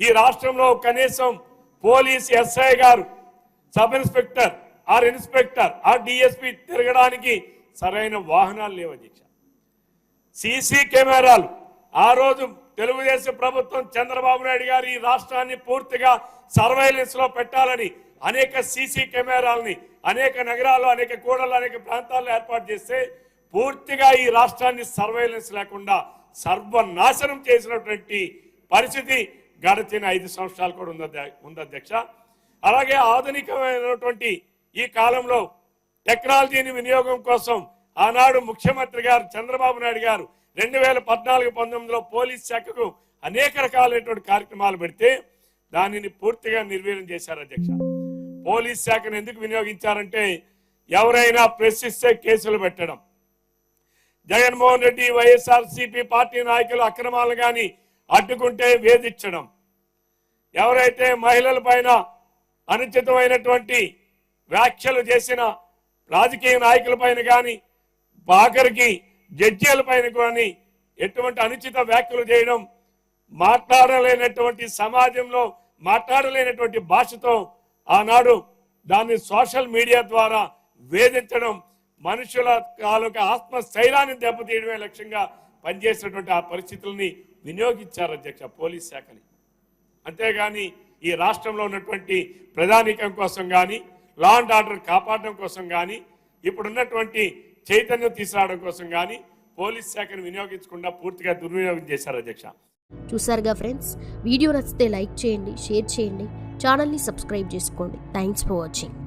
ఈ రాష్ట్రంలో కనీసం పోలీస్ ఎస్ఐ గారు sub inspector or inspector or DSP తిరగడానికి సరైన వాహనాలు లేవు అధ్యక్ష. సీసీ కెమెరాలు. ఆ రోజు తెలుగుదేశం ప్రభుత్వం చంద్రబాబు నాయుడు గారు ఈ రాష్ట్రాన్ని పూర్తిగా సర్వైలెన్స్లో పెట్టాలని అనేక సీసీ కెమెరాలని అనేక నగరాలు అనేక కూడలు అనేక ప్రాంతాల్లో ఏర్పాటు చేస్తే పూర్తిగా ఈ రాష్ట్రాన్ని సర్వైలెన్స్ లేకుండా సర్వనాశనం చేసినటువంటి పరిస్థితి గడిచిన ఐదు సంవత్సరాలు కూడా ఉంది ఉంది అధ్యక్ష. అలాగే ఆధునికమైనటువంటి ఈ కాలంలో టెక్నాలజీని వినియోగం కోసం ఆనాడు ముఖ్యమంత్రి గారు చంద్రబాబు నాయుడు గారు రెండు వేల పద్నాలుగు పంతొమ్మిదిలో పోలీస్ శాఖకు అనేక రకాలైనటువంటి కార్యక్రమాలు పెడితే దానిని పూర్తిగా నిర్వీర్యం చేశారు అధ్యక్ష. పోలీస్ శాఖను ఎందుకు వినియోగించారంటే ఎవరైనా ప్రశ్నిస్తే కేసులు పెట్టడం. జగన్మోహన్ రెడ్డి వైఎస్ఆర్ సిపి పార్టీ నాయకులు అక్రమాలు కానీ అడ్డుకుంటే వేధించడం. ఎవరైతే మహిళల పైన అనుచితమైనటువంటి వ్యాఖ్యలు చేసిన రాజకీయ నాయకుల పైన కానీ ఆఖరికి జడ్జీల పైన కానీ ఎటువంటి అనుచిత వ్యాఖ్యలు చేయడం మాట్లాడలేనటువంటి సమాజంలో మాట్లాడలేనటువంటి భాషతో ఆనాడు దాన్ని సోషల్ మీడియా ద్వారా వేధించడం మనుషుల తాలూకా ఆత్మస్థైర్యాన్ని దెబ్బతీయడమే లక్ష్యంగా పనిచేసినటువంటి ఆ పరిస్థితుల్ని వినియోగించారు అధ్యక్ష పోలీస్ శాఖని. అంతేగాని ఈ రాష్ట్రంలో ఉన్నటువంటి ప్రధానికం కోసం కానీ లా అండ్ ఆర్డర్ కాపాడడం కోసం కానీ ఇప్పుడున్నటువంటి చైతన్యం తీసుకురావడం కోసం కానీ పోలీస్ శాఖను వినియోగించకుండా పూర్తిగా దుర్వినియోగం చేశారు అధ్యక్ష. చూసారుగా ఫ్రెండ్స్? వీడియో నచ్చితే లైక్ చేయండి షేర్ చేయండి ఛానల్ని సబ్స్క్రైబ్ చేసుకోండి. Thanks for watching